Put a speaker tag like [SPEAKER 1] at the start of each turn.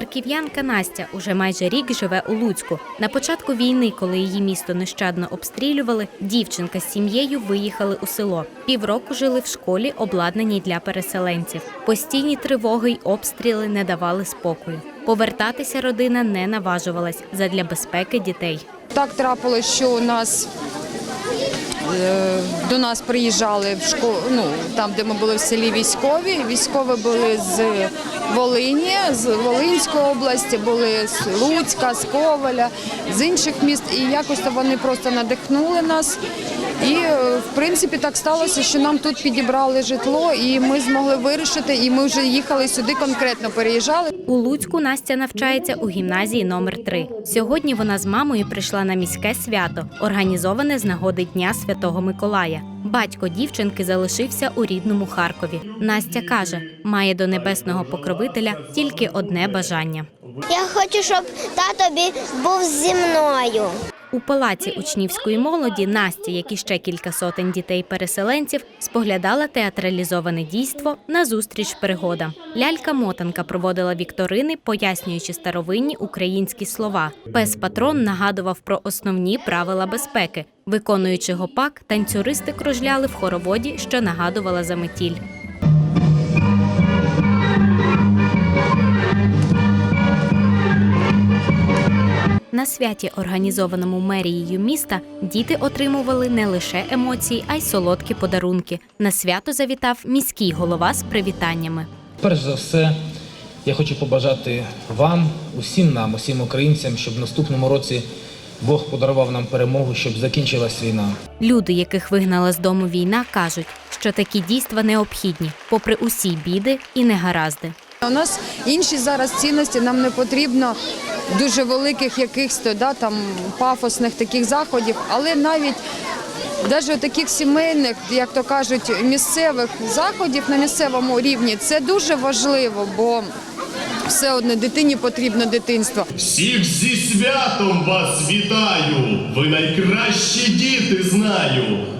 [SPEAKER 1] Харків'янка Настя уже майже рік живе у Луцьку. На початку війни, коли її місто нещадно обстрілювали, дівчинка з сім'єю виїхали у село. Півроку жили в школі, обладнаній для переселенців. Постійні тривоги й обстріли не давали спокою. Повертатися родина не наважувалась задля безпеки дітей.
[SPEAKER 2] Так трапилось, що у нас е, до нас приїжджали в школу, ну там, де ми були в селі військові. Військові були з Волині, з Волинської області, були з Луцька, з Коваля, з інших міст. І якось то вони просто надихнули нас. І е, в принципі так сталося, що нам тут підібрали житло, і ми змогли вирішити. І ми вже їхали сюди конкретно переїжджали.
[SPEAKER 1] У Луцьку Настя навчається у гімназії номер 3 Сьогодні вона з мамою прийшла на міське свято, організоване з нагоди Дня Святого Миколая. Батько дівчинки залишився у рідному Харкові. Настя каже, має до небесного покровителя тільки одне бажання.
[SPEAKER 3] Я хочу, щоб тато був зі мною.
[SPEAKER 1] У палаці учнівської молоді Настя, як і ще кілька сотень дітей-переселенців, споглядала театралізоване дійство на зустріч пригодам. Лялька-мотанка проводила вікторини, пояснюючи старовинні українські слова. Пес патрон нагадував про основні правила безпеки. Виконуючи гопак, танцюристи кружляли в хороводі, що нагадувала заметіль. На святі, організованому мерією міста, діти отримували не лише емоції, а й солодкі подарунки. На свято завітав міський голова з привітаннями.
[SPEAKER 4] Перш за все, я хочу побажати вам, усім нам, усім українцям, щоб в наступному році Бог подарував нам перемогу, щоб закінчилась війна.
[SPEAKER 1] Люди, яких вигнала з дому війна, кажуть, що такі дійства необхідні, попри усі біди і негаразди.
[SPEAKER 2] У нас інші зараз цінності, нам не потрібно дуже великих якихось то, да, там, пафосних таких заходів, але навіть навіть таких сімейних, як то кажуть, місцевих заходів на місцевому рівні це дуже важливо, бо все одно дитині потрібно дитинство.
[SPEAKER 5] Всіх зі святом вас вітаю! Ви найкращі діти знаю!